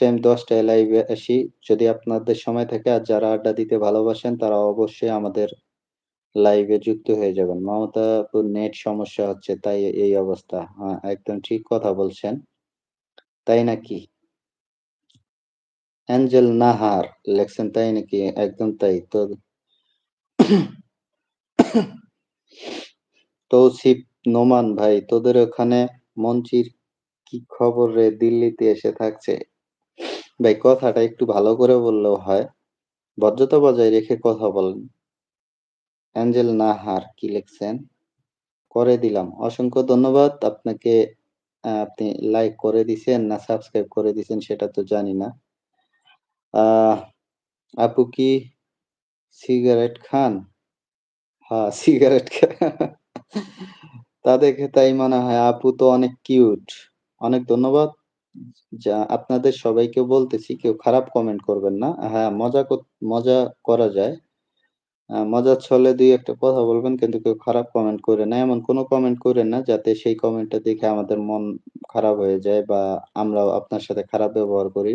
Time ১০ টায় লাইভে আসি। যদি আপনাদের সময় থাকে আর যারা আড্ডা দিতে ভালোবাসেন তারা অবশ্যই আমাদের লাইভে যুক্ত হয়ে যাবেন। মমতা নেট সমস্যা হচ্ছে তাই এই অবস্থা। হ্যাঁ, একদম ঠিক কথা বলছেন। তাই নাকি? অ্যাঞ্জেল নাহার লেখছেন তাই নাকি? একদম তাই। তো তৌসিফ নোমান ভাই তোদের ওখানে মঞ্চির কি খবর রে? দিল্লিতে এসে থাকছে। ভাই কথাটা একটু ভালো করে বললেও হয়। ভদ্রতা বজায় রেখে কথা বলেন। অ্যাঞ্জেল নাহার কি লিখছেন? করে দিলাম। অসংখ্য ধন্যবাদ আপনাকে। আপনি লাইক করে দিছেন না সাবস্ক্রাইব করে দিছেন সেটা তো জানি না। আপু কি সিগারেট খান? হ্যাঁ, সিগারেট তা দেখে তাই মনে হয় আপু তো অনেক কিউট। অনেক ধন্যবাদ। যা আপনাদের সবাইকে বলতেছি কেউ খারাপ কমেন্ট করবেন না। হ্যাঁ, মজা কর মজা করা যায়। মজার ছলে দুই একটা কথা বলবেন কিন্তু কেউ খারাপ কমেন্ট কইরেন না। এমন কোনো কমেন্ট কইরেন না যাতে সেই কমেন্টটা দেখে আমাদের মন খারাপ হয়ে যায় বা আমরাও আপনার সাথে খারাপ ব্যবহার করি।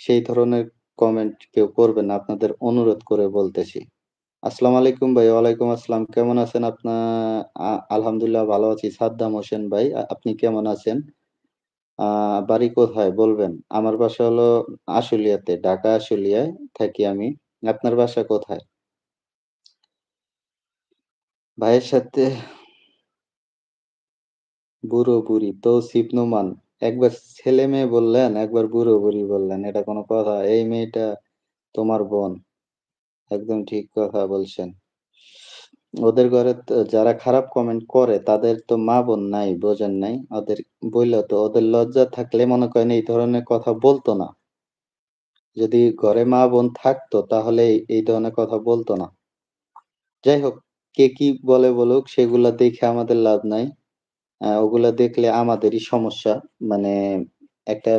সেই ধরনের কমেন্ট কেউ করবেন না। আপনাদের অনুরোধ করে বলতেছি। আসসালামু আলাইকুম ভাই। ওয়ালাইকুম আসসালাম। কেমন আছেন আপনা আলহামদুলিল্লাহ ভালো আছি। সাদ্দাম হোসেন ভাই। আপনি কেমন আছেন? বাড়ি কোথায় বলবেন? আমার বাসা হলো আশুলিয়াতে, ঢাকা আশুলিয়ায় থাকি আমি। আপনার বাসা কোথায়? ভাইয়ের সাথে বুড়ো-বুড়ি তৌসিফ নোমান। একবার ছেলে-মেয়ে বললেন, একবার বুড়ো-বুড়ি বললেন। এটা কোনো কথা? এই মেয়েটা তোমার বোন। একদম ঠিক কথা বলছেন। ওদের ঘরে যারা খারাপ কমেন্ট করে তাদের তো মা-বোন নাই, বোঝেন নাই? ওদের বইলা তো ওদের লজ্জা থাকলে মনে করেন এই ধরনের কথা বলতো না। যদি ঘরে মা-বোন থাকতো তাহলে এই, ধরনের কথা বলতো না। যাই হোক, কে কি বলে বলুক সেগুলা দেখে আমাদের লাভ নাই। ওগুলা দেখলে আমাদেরই সমস্যা। মানে একটা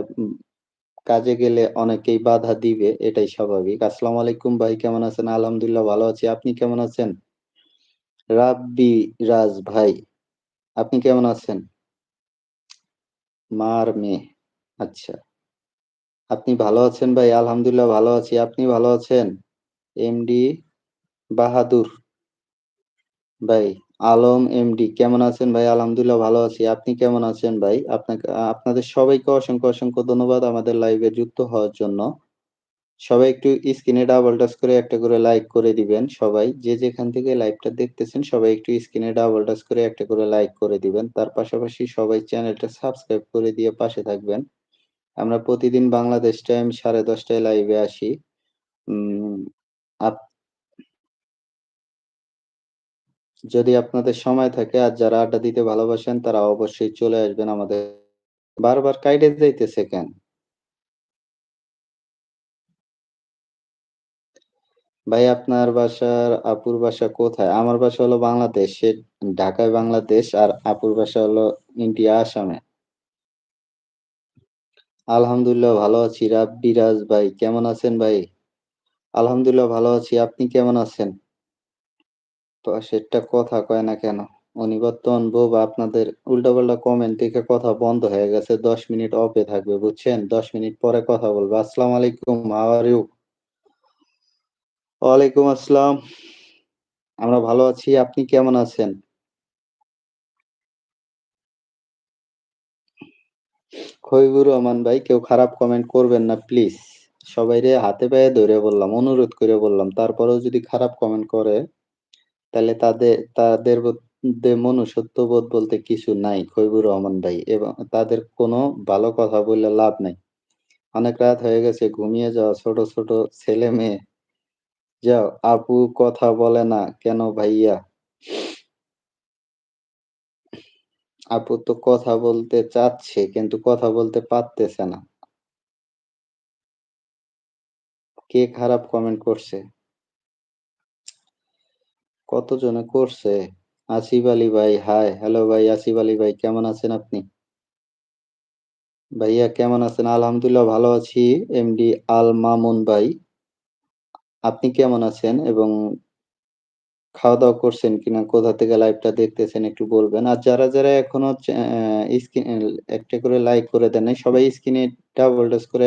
কাজে গেলে অনেকেই বাধা দিবে এটাই স্বাভাবিক। আসসালামু আলাইকুম ভাই কেমন আছেন? আলহামদুলিল্লাহ ভালো আছি। আপনি কেমন আছেন? রাব্বি রাজ ভাই, আপনি কেমন আছেন? মার মেয়ে। আচ্ছা। আপনি ভালো আছেন ভাই? আলহামদুলিল্লাহ ভালো আছি। আপনি ভালো আছেন? এমডি বাহাদুর। ভাই, আলম এমডি কেমন আছেন ভাই? আলহামদুলিল্লাহ ভালো আছি। আপনি কেমন আছেন ভাই? আপনাকে আপনাদের সবাইকে অসংখ্য, অসংখ্য ধন্যবাদ আমাদের লাইভে যুক্ত হওয়ার জন্য। সবাই একটু স্ক্রিনে ডাবল টাচ করে একটা করে লাইক করে দিবেন সবাই। যে যেখান থেকে লাইভটা দেখতেছেন, সবাই একটু স্ক্রিনে ডাবল টাচ করে একটা করে লাইক করে দিবেন। তার পাশাপাশি সবাই চ্যানেলটা সাবস্ক্রাইব করে দিয়ে পাশে থাকবেন। আমরা প্রতিদিন বাংলাদেশ টাইম 10:30 টায় লাইভে আসি। যদি আপনাদের সময় থাকে আর যারা আড্ডা দিতে ভালোবাসেন, তারা অবশ্যই চলে আসবেন আমাদের বারবার কাইটে যাইতেছে কেন? ভাই আপনার বাসার আপুর বাসা কোথায়? আমার বাসা হলো বাংলাদেশে, ঢাকায় বাংলাদেশ আর আপুর বাসা হলো ইন্ডিয়া, আসামে। আলহামদুলিল্লাহ ভালো আছি। রাব্বি রাজ ভাই কেমন আছেন ভাই? আলহামদুলিল্লাহ ভালো আছি। আপনি কেমন আছেন? তো সেটা কথা কয় না কেন? উনি বর্তমান বোবা আপনাদের উল্টাপাল্টা কমেন্ট দেখে কথা বন্ধ হয়ে গেছে। ১০ মিনিট অফে থাকবে বুঝছেন? ১০ মিনিট পরে কথা বলবে। আসসালামু আলাইকুম, হাউ ইউ? ওয়ালাইকুম আসসালাম। আমরা ভালো আছি। আপনি কেমন আছেন? খহিবুর রহমান ভাই কেউ খারাপ কমেন্ট করবেন না প্লিজ। সবাইরে হাতে পায়ে ধরে বললাম, অনুরোধ করে বললাম। তারপরেও যদি খারাপ কমেন্ট করে তাহলে তাদের তাদের মনুষ্যত্ববোধ বলতে কিছু নাই খহিবুর রহমান ভাই এবং তাদের কোনো ভালো কথা বললে লাভ নাই। অনেক রাত হয়ে গেছে ঘুমিয়ে যাওয়া ছোট, ছোট ছেলে-মেয়ে। যাও আপু কথা বলে না কেন ভাইয়া? আপু তো কথা বলতে চাচ্ছে কিন্তু কথা বলতে পারতেছে না। কে খারাপ কমেন্ট করছে? কতজনে করছে? আসিফ আলী ভাই হাই, হ্যালো ভাই আসিফ আলী ভাই কেমন আছেন আপনি? ভাইয়া কেমন আছেন? আলহামদুলিল্লাহ ভালো আছি। এমডি আল মামুন ভাই। আপনি কেমন আছেন? এবং খাওয়া-দাওয়া করছেন কিনা? কোথা থেকে লাইভটা দেখতেছেন একটু বলবেন। আর যারা, যারা এখনও স্ক্রিন একটা করে লাইক করে দেন সবাই স্ক্রিনে ডাবল টাচ করে